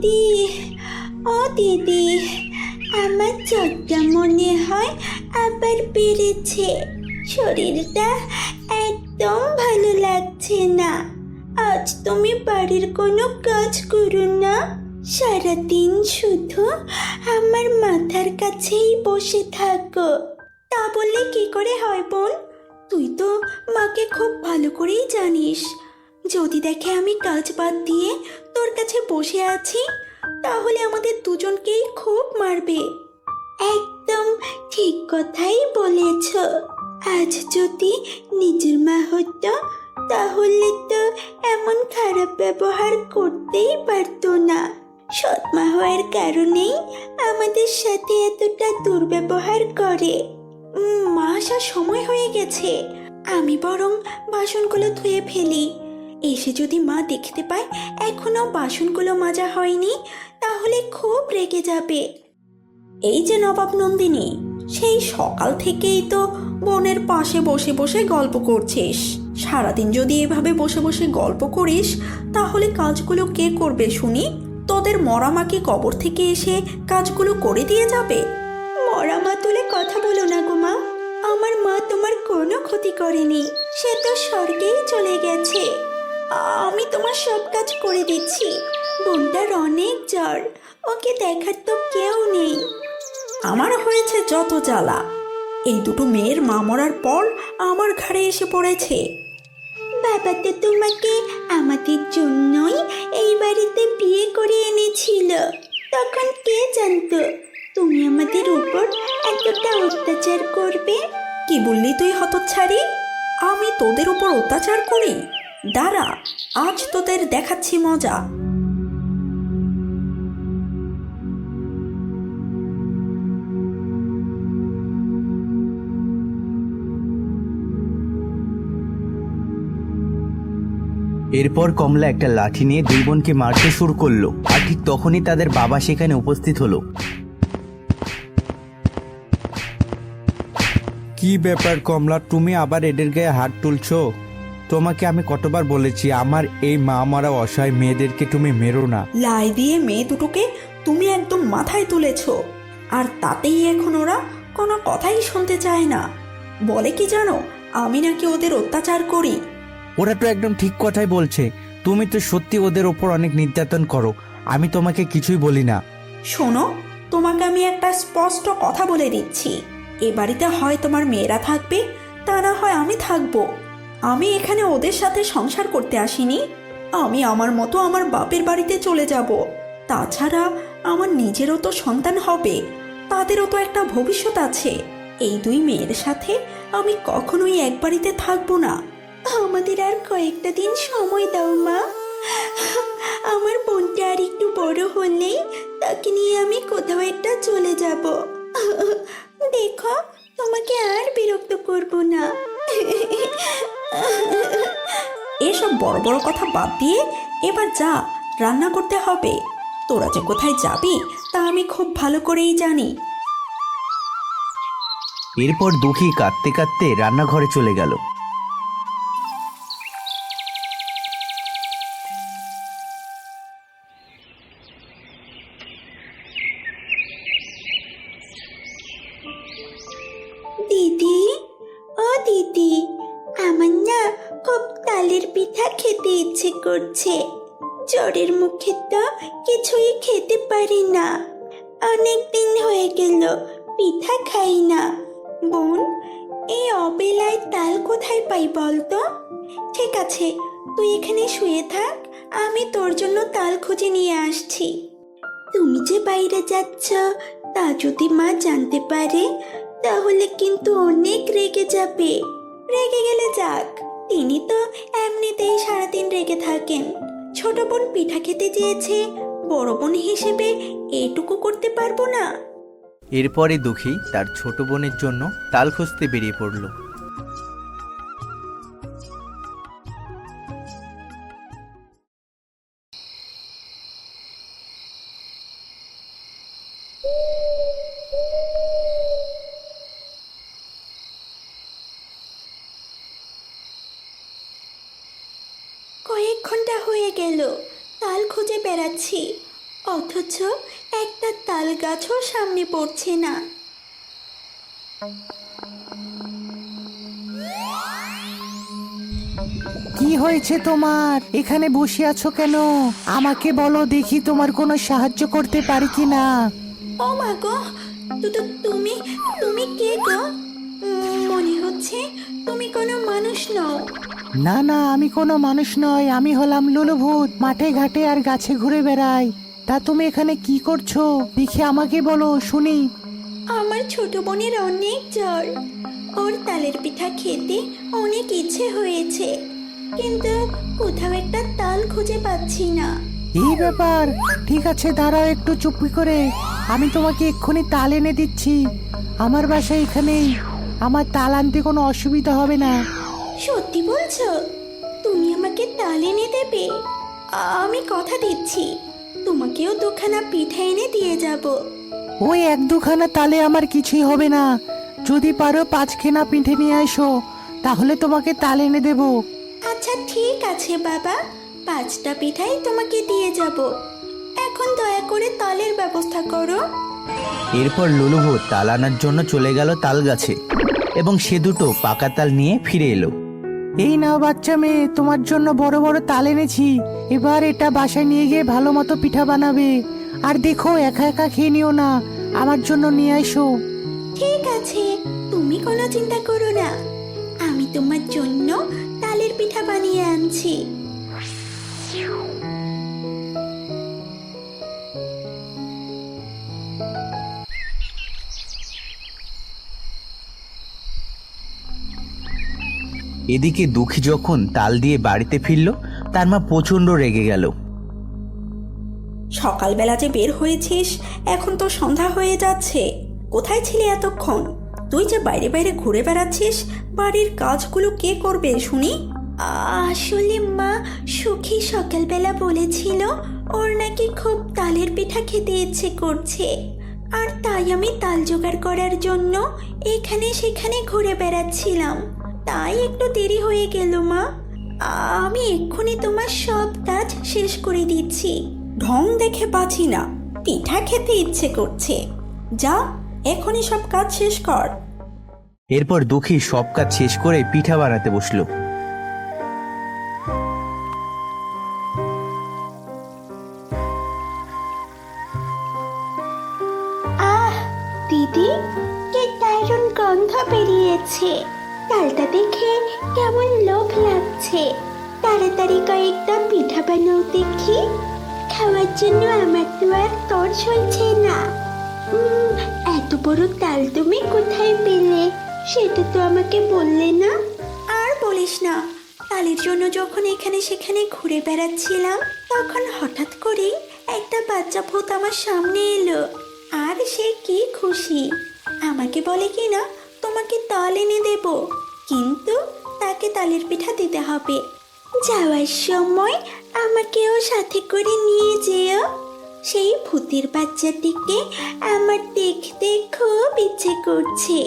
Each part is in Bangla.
দিদি ও দিদি আমার চোখটা মনে হয় আবার বেড়েছে। শরীরটা একদম ভালো লাগছে না। আজ তুমি বাড়ির কোনো কাজ করো না? সারাদিন শুধু আমার মাথার কাছেই বসে থাকো। তা বললে কি করে হয় বোন? তুই তো মাকে খুব ভালো করেই জানিস। যদি দেখে আমি কাজ বাদ দিয়ে তোর কাছে বসে আছি, তাহলে আমাদের দুজনকেই খুব মারবে। একদম ঠিক কথাই বলেছ। আজ যদি নিজের মা হতো তাহলে তো এমন খারাপ ব্যবহার করতেই পারতো না। সৎমা হওয়ার কারণেই আমাদের সাথে এতটা দুর্ব্যবহার করে। মা আসার সময় হয়ে গেছে। আমি বরং বাসনগুলো ধুয়ে ফেলি। এসে যদি মা দেখতে পায় এখনও বাসনগুলো মাজা হয়নি, তাহলে খুব রেগে যাবে। এই যে নবাব নন্দিনী, সেই সকাল থেকেই তো বোনের পাশে বসে বসে গল্প করছিস। সারাদিন যদি এভাবে বসে বসে গল্প করিস, তাহলে কাজগুলো কে করবে শুনি? তোদের মরা মাকে কবর থেকে এসে কাজগুলো করে দিয়ে যাবে? মরামা তুলে কথা বলো না গো মা। আমার মা তোমার কোনো ক্ষতি করেনি, সে তো স্বর্গেই চলে গেছে। আমি তোমার সব কাজ করে দিচ্ছি। বোনটার অনেক জ্বর। ওকে দেখার তো কেউ নেই। আমার হয়েছে যত জ্বালা। এই দুটো মেয়ের মা মরার পর আমার ঘাড়ে এসে পড়েছে। বাবা তো তোমাকে আমাদের জন্যই এই বাড়িতে বিয়ে করে এনেছিল। তখন কে জানতো? তুমি আমাদের উপর এতটা অত্যাচার করবে? কি বললি তুই হতচ্ছাড়ি? আমি তোদের উপর অত্যাচার করি? দাঁড়া আজ তোদের দেখাচ্ছি মজা। এরপর কমলা একটা লাঠি নিয়ে দুই বোনকে মারতে শুরু করল আর ঠিক তখনই তাদের বাবা সেখানে উপস্থিত হলো। কি ব্যাপার কমলা তুমি আবার এদের গায়ে হাত তুলছো? তোমাকে আমি কতবার বলেছি আমার এই মা মারা অসহায় মেয়েদেরকে তুমি মেরো না। লাই দিয়ে মেয়ে দুটোকে তুমি একদম মাথায় তুলেছ। আর তাতেই এখন ওরা কোনো কথাই শুনতে চায় না। বলে কি জানো আমি নাকি ওদের অত্যাচার করি। ওরা তো একদম ঠিক কথাই বলছে তুমি তো সত্যি ওদের ওপর অনেক নির্যাতন করো আমি তোমাকে কিছুই বলি না। শোনো তোমাকে আমি একটা স্পষ্ট কথা বলে দিচ্ছি। এ বাড়িতে হয় তোমার মেয়েরা থাকবে তা না হয় আমি থাকব। আমি এখানে ওদের সাথে সংসার করতে আসিনি। আমি আমার মতো আমার বাপের বাড়িতে চলে যাব। তাছাড়া আমার নিজেরও তো সন্তান হবে। তাদেরও তো একটা ভবিষ্যৎ আছে। এই দুই মেয়ের সাথে আমি কখনোই এক বাড়িতে থাকব না। আমাদের আর কয়েকটা দিন সময় দাও, মা। আমার বোনটা আর একটু বড় হলেই তাকে নিয়ে আমি কোথাও একটা চলে যাব। দেখো তোমাকে আর বিরক্ত করব না। এসব বড় বড় কথা বাদ দিয়ে এবার যা, রান্না করতে হবে। তোরা যে কোথায় যাবি, তা আমি খুব ভালো করেই জানি। এরপর দুঃখী কাঁদতে কাঁদতে রান্নাঘরে চলে গেল। দিন হয়ে গেল, পিঠা খাই না। বোন, এই অবেলায় তাল কোথায় পাই বলতো? ঠিক আছে, তুই এখানে শুয়ে থাক, আমি তোর জন্য তাল খুঁজে নিয়ে আসছি। তুমি যে বাইরে যাচ্ছ, তা যদি মা জানতে পারে, তাহলে কিন্তু অনেক রেগে যাবে। রেগে গেলে যাক, তিনি তো এমনিতেই সারাদিন রেগে থাকেন। ছোট বোন পিঠা খেতে চেয়েছে বড় বোন হিসেবে এটুকু করতে পারব না। এরপরে দুঃখী তার ছোট বোনের জন্য তাল খুঁজতে বেরিয়ে পড়ল। কি হয়েছে তোমার? এখানে বসে আছো কেন? আমাকে বলো দেখি তোমার কোনো সাহায্য করতে পারি কি না ও মা গো তু- তুমি তুমি কে গো? উম, মনে হচ্ছে তুমি কোনো মানুষ নও। না না আমি কোনো মানুষ নয় আমি হলাম লুলুভূত মাঠে ঘাটে আর গাছে ঘুরে বেড়াই। তা তুমি এখানে কি করছ? দেখি আমাকে বলো শুনি। আমার ছোট বোনের অনেক জ্বর। ওর তালের পিঠা খেতে অনেক ইচ্ছে হয়েছে কিন্তু কোথাও একটা তাল খুঁজে পাচ্ছি না। এই ব্যাপার? ঠিক আছে দাঁড়াও একটু চুপি করে। আমি তোমাকে এক্ষুনি তাল এনে দিচ্ছি। আমার বাসা এখানেই। আমার তাল আনতে কোনো অসুবিধা হবে না। সত্যি বলছো? তুমি আমাকে তাল এনে দেবে? আমি কথা দিচ্ছি। তোমাকেও দুখানা পিঠা এনে দিয়ে যাব। ওই এক দুখানা তালে আমার কিছুই হবে না। যদি পারো পাঁচখানা পিঠে নিয়ে আসো তাহলে তোমাকে তাল এনে দেবো। আচ্ছা ঠিক আছে বাবা। পাঁচটা পিঠাই তোমাকে দিয়ে যাব। এখন দয়া করে তালের ব্যবস্থা করো। এরপর লুলুভূত তাল আনার জন্য চলে গেল তাল গাছে এবং সে দুটো পাকা তাল নিয়ে ফিরে এলো। এই নাও বাচ্চা মেয়ে তোমার জন্য বড় বড় তাল এনেছি। এবার এটা বাসায় নিয়ে গিয়ে ভালো মতো পিঠা বানাবে। আর দেখো একা একা খেয়ে নিও না। আমার জন্য নিয়ে এসো। ঠিক আছে তুমি কোনো চিন্তা করো না। আমি তোমার জন্য তালের পিঠা বানিয়ে আনছি। এদিকে দুঃখী যখন তাল দিয়ে বাড়িতে ফিরল তার মা প্রচণ্ড রেগে গেল। সকালবেলা যে বের হয়েছিস, এখন তো সন্ধ্যা হয়ে যাচ্ছে। কোথায় ছিলি এতক্ষণ? তুই যে বাইরে বাইরে ঘুরে বেড়াচ্ছিস, বাড়ির কাজগুলো কে করবে শুনি? আসলে মা, সুখী সকালবেলা বলেছিল, ওর নাকি খুব তালের পিঠা খেতে ইচ্ছে করছে। আর তাই আমি তাল জোগাড় করার জন্য এখানে সেখানে ঘুরে বেড়াচ্ছিলাম। তাই একটু দেরি হয়ে গেল মা। আমি এক্ষুনি তোমার সব কাজ শেষ করে দিচ্ছি। ঢং দেখে পাচ্ছি না। পিঠা খেতে ইচ্ছে করছে। যা এখনই সব কাজ শেষ কর। এরপর দুঃখী সব কাজ শেষ করে পিঠা বানাতে বসল। আহ দিদি কি দারুণ গন্ধ বেরিয়েছে। তালটা দেখে কেমন লোভ লাগছে। তাড়াতাড়ি কয়েকটা পিঠা বানাও দেখি। খাওয়ার জন্য আমার তো আর না। এত বড় তাল তুমি কোথায় পেলে? সেটা তো আমাকে বললে না। আর বলিস না, তালের জন্য যখন এখানে সেখানে ঘুরে বেড়াচ্ছিলাম, তখন হঠাৎ করেই একটা বাচ্চা ভূত আমার সামনে এলো। আর সে কি খুশি। আমাকে বলে কি না, তোমাকে তাল এনে দেব। কিন্তু তাকে তালের পিঠা দিতে হবে। যাওয়ার সময় আমাকেও সাথে করে নিয়ে যেও। সেই ভূতের বাচ্চাটিকে আমার দেখতে খুব ইচ্ছে করছে।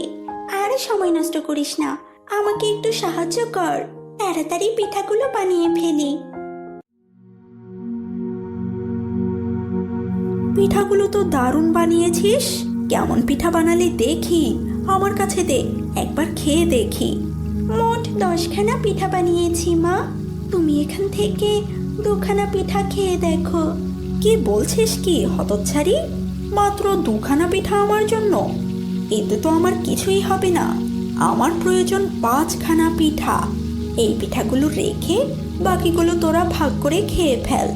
আর সময় নষ্ট করিস না, আমাকে একটু সাহায্য কর। তাড়াতাড়ি পিঠাগুলো বানিয়ে ফেলি। পিঠাগুলো তো দারুণ বানিয়েছিস। কেমন পিঠা বানালে দেখি? আমার কাছে দে, একবার খেয়ে দেখি। মোট দশখানা পিঠা বানিয়েছি মা। তুমি এখান থেকে দুখানা পিঠা খেয়ে দেখো। কি বলছিস কি, হতচ্ছারি? মাত্র দুখানা পিঠা আমার জন্য? এতে তো আমার কিছুই হবে না। আমার প্রয়োজন পাঁচখানা পিঠা। এই পিঠাগুলো রেখে বাকিগুলো তোরা ভাগ করে খেয়ে ফেল।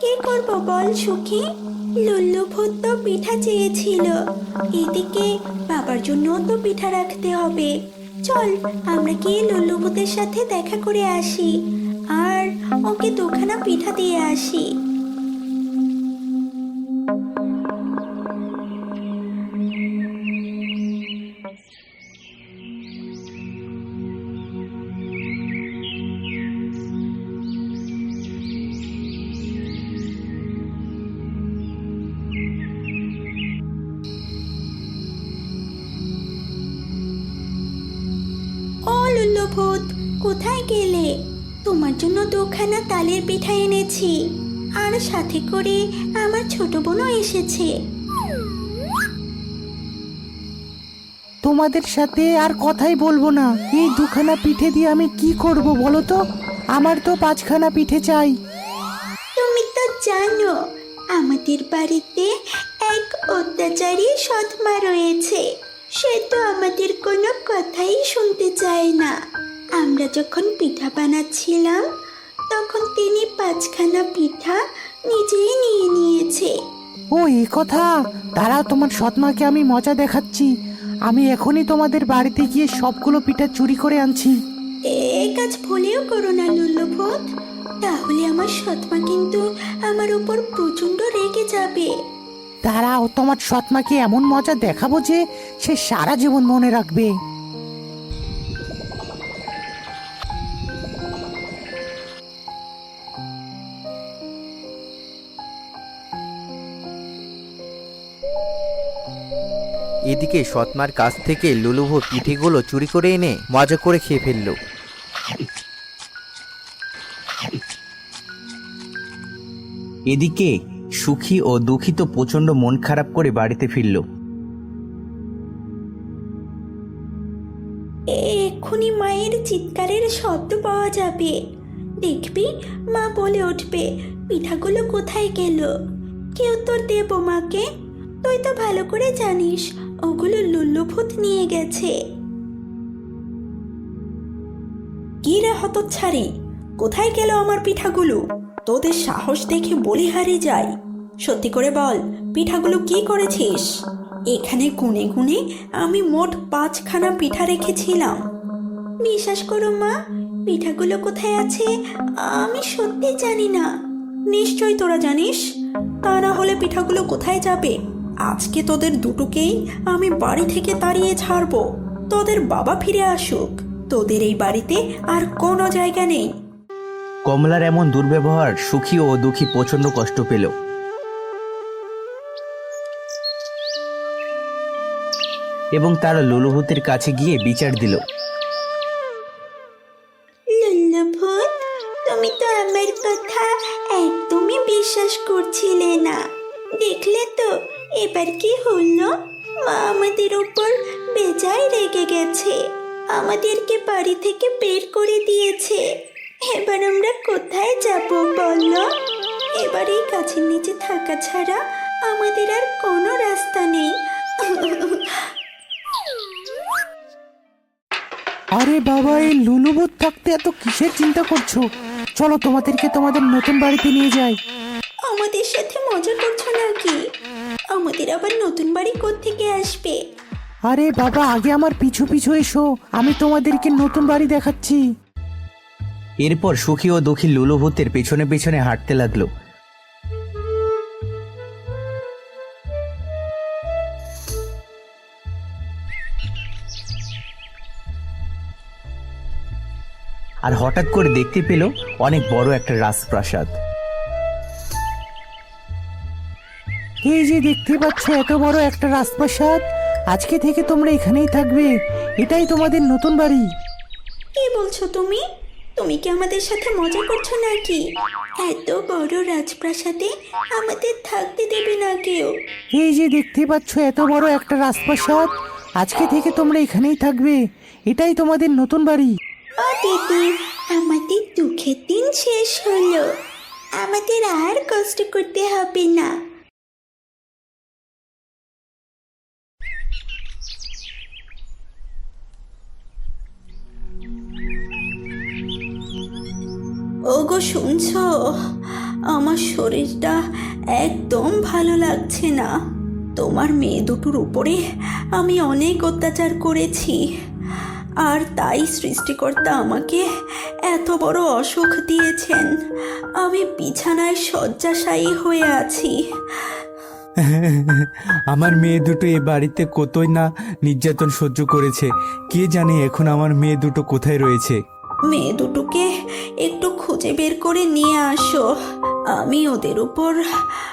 কি করব বল সুখী? লুল্লু ভূত পিঠা চেয়েছিল। এদিকে বাবার জন্য তো পিঠা রাখতে হবে। চল আমরা গিয়ে লুল্লু সাথে দেখা করে আসি। আর ওকে দুখানা পিঠা দিয়ে আসি। ভূত কোথায় গেলে? তোমার জন্য দুখানা তালের পিঠা এনেছি। আর সাথে করে আমার ছোট বোনও এসেছে। তোমাদের সাথে আর কথাই বলব না। এই দুখানা পিঠে দিয়ে আমি কি করব বলো তো? আমার তো পাঁচখানা পিঠে চাই। তুমি তো জানো আমাদের বাড়িতে এক অত্যাচারী সৎমা রয়েছে। সে তো আমাদের কোনো কথাই শুনতে চায় না। আমরা যখন পিঠা বানাচ্ছিলাম তখন তিনি পাঁচখানা পিঠা নিজেই নিয়ে নিয়েছে। ও এই কথা? দাঁড়াও তোমার সৎমাকে আমি মজা দেখাচ্ছি। আমি এখনই তোমাদের বাড়িতে গিয়ে সবগুলো পিঠা চুরি করে আনছি। এ কাজ ভুলেও করো না লুল্লুভূত। তাহলে আমার সৎমা কিন্তু আমার উপর প্রচণ্ড রেগে যাবে। দাঁড়াও তোমার সৎমাকে এমন মজা দেখাবো যে সে সারা জীবন মনে রাখবে। এদিকে সৎমার কাছ থেকে লুলুভো পিঠেগুলো চুরি করে এনে মজা করে খেয়ে ফেলল। এদিকে সুখী ও দুঃখিত প্রচণ্ড মন খারাপ করে বাড়িতে ফিরল। এক্ষুনি মায়ের চিৎকারের শব্দ পাওয়া যাবে। দেখবি মা বলে উঠবে, পিঠাগুলো কোথায় গেল? কে উত্তর দেব মাকে? তুই তো ভালো করে জানিস, ওগুলো লুল্লুভূত নিয়ে গেছে। কি রে হতচ্ছাড়ি? কোথায় গেল আমার পিঠাগুলো? তোদের সাহস দেখে বলিহারি যায় সত্যি করে বল, পিঠাগুলো কি করেছিস? এখানে গুনে গুনে আমি মোট পাঁচখানা পিঠা রেখেছিলাম। বিশ্বাস করো মা, পিঠাগুলো কোথায় আছে আমি সত্যি জানি না। নিশ্চয় তোরা জানিস, তা না হলে পিঠাগুলো কোথায় যাবে? আজকে তোদের দুটোকেই আমি বাড়ি থেকে তাড়িয়ে ছাড়বো। তোদের বাবা ফিরে আসুক। তোদের এই বাড়িতে আর কোনো জায়গা নেই। কমলার এমন দুর্ব্যবহার সুখী ও দুঃখী প্রচণ্ড কষ্ট পেল। এবং তারা লুলুভূতের কাছে গিয়ে বিচার দিল। তুমি তো আমার কথা একদমই বিশ্বাস করছিলে না। দেখলে তো, এবার কি হলো? মা আমাদের উপর বেজায় রেগে গেছে। আমাদেরকে বাড়ি থেকে বের করে দিয়েছে। এবার আমরা কোথায় যাব বলো? এবার এই গাছের নিচে থাকা ছাড়া আমাদের আর কোনো রাস্তা নেই। আরে বাবা এই লুলুবোধ থাকতে এত কিসের চিন্তা করছ? চলো তোমাদেরকে তোমাদের নতুন বাড়িতে নিয়ে যাই। আমাদের সাথে মজা করছ নাকি? আমাদের আবার নতুন বাড়ি থেকে আসবে? আরে বাবা আগে আমার পিছু পিছু এসো। আমি তোমাদেরকে নতুন বাড়ি দেখাচ্ছি। এরপর সুখী ও দুঃখী লুলুভূতের পেছনে পেছনে হাঁটতে লাগল। আর হঠাৎ করে দেখতে পেল অনেক বড় একটা রাজপ্রাসাদ। এই যে দেখতে পাচ্ছ এত বড় একটা রাজপ্রাসাদ? আজকে থেকে তোমরা এখানেই থাকবে। এটাই তোমাদের নতুন বাড়ি। কি বলছো তুমি? তুমি কি আমাদের সাথে মজা করছ নাকি? এত বড় রাজপ্রাসাদে আমাদের থাকতে দেবে না কেউ। এই যে দেখতে পাচ্ছ এত বড় একটা রাজপ্রাসাদ আজকে থেকে তোমরা এখানেই থাকবে। এটাই তোমাদের নতুন বাড়ি। ও দিদি আমাদের দুঃখের দিন শেষ হলো। আমাদের আর কষ্ট করতে হবে না। শুনছো? আমার শরীরটা একদম ভালো লাগছে না। তোমার মেয়ে দুটোর উপরে আমি অনেক অত্যাচার করেছি। আর তাই সৃষ্টিকর্তা আমাকে এত বড় অসুখ দিয়েছেন। আমি বিছানায় শয্যাশায়ী হয়ে আছি। আমার মেয়ে দুটো এ বাড়িতে কতই না নির্যাতন সহ্য করেছে। কে জানে এখন আমার মেয়ে দুটো কোথায় রয়েছে? মেয়ে দুটোকে খুঁজে বের করে নিয়ে আসো। আমি ওদের উপর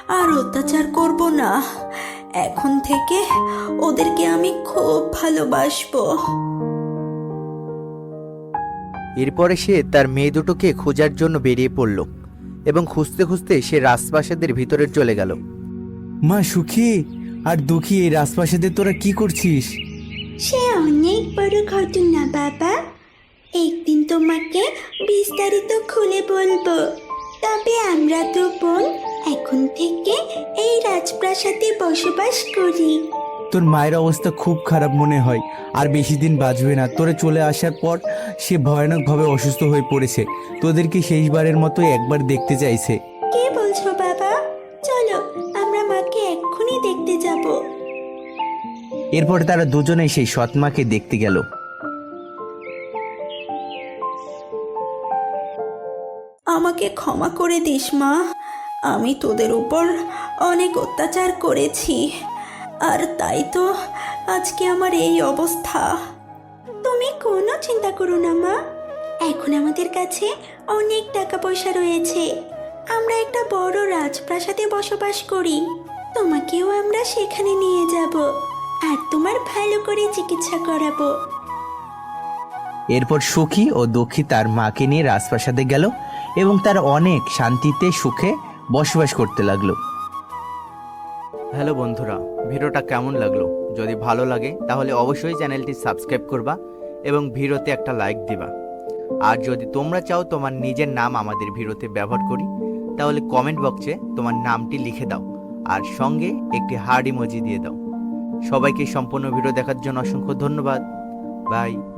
আর অত্যাচার করব না। এখন থেকে ওদেরকে আমি খুব ভালোবাসবো। এরপরে সে তার মেয়ে দুটোকে খোঁজার জন্য বেরিয়ে পড়ল এবং খুঁজতে খুঁজতে সে রাজপ্রাসাদের ভিতরে চলে গেল। মা সুখী আর দুঃখী এই রাজপ্রাসাদে তোরা কি করছিস? সে অনেক বড় ঘটনা বাবা। একদিন তোমাকে বিস্তারিত খুলে বলব। তবে আমরা তো বোন এখন থেকে এই রাজপ্রাসাদে বসবাস করি। তোর মায়ের অবস্থা খুব খারাপ মনে হয়। আর বেশি দিন বাঁচবে না। তোরে চলে আসার পর সে ভয়ানকভাবে অসুস্থ হয়ে পড়েছে। তোদেরকে শেষবারের মতো একবার দেখতে চাইছে। কে বলছো বাবা? চলো আমরা মাকে এক্ষুনি দেখতে যাব। এরপর তারা দুজনেই সেই সৎমাকে দেখতে গেল। আমাকে ক্ষমা করে দিস, মা। আমি তোদের উপর অনেক অত্যাচার করেছি। আর তাই তো আজকে আমার এই অবস্থা। তুমি কোনো চিন্তা করো না, মা। এখন আমাদের কাছে অনেক টাকা পয়সা রয়েছে। আমরা একটা বড় রাজপ্রাসাদে বসবাস করি। তোমাকেও আমরা সেখানে নিয়ে যাব। আর তোমার ভালো করে চিকিৎসা করাবো। এরপর সুখী ও দুঃখী তার মাকে নিয়ে রাজপ্রাসাদে গেল এবং তার অনেক শান্তিতে সুখে বসবাস করতে লাগল। হ্যালো বন্ধুরা, ভিডিওটা কেমন লাগল? যদি ভালো লাগে, তাহলে অবশ্যই চ্যানেলটি সাবস্ক্রাইব করবা এবং ভিডিওতে একটা লাইক দিবা। আর যদি তোমরা চাও তোমার নিজের নাম আমাদের ভিডিওতে ব্যবহার করি, তাহলে কমেন্ট বক্সে তোমার নামটি লিখে দাও আর সঙ্গে একটি হার্ড ইমোজি দিয়ে দাও। সবাইকে সম্পূর্ণ ভিডিও দেখার জন্য অসংখ্য ধন্যবাদ। বাই।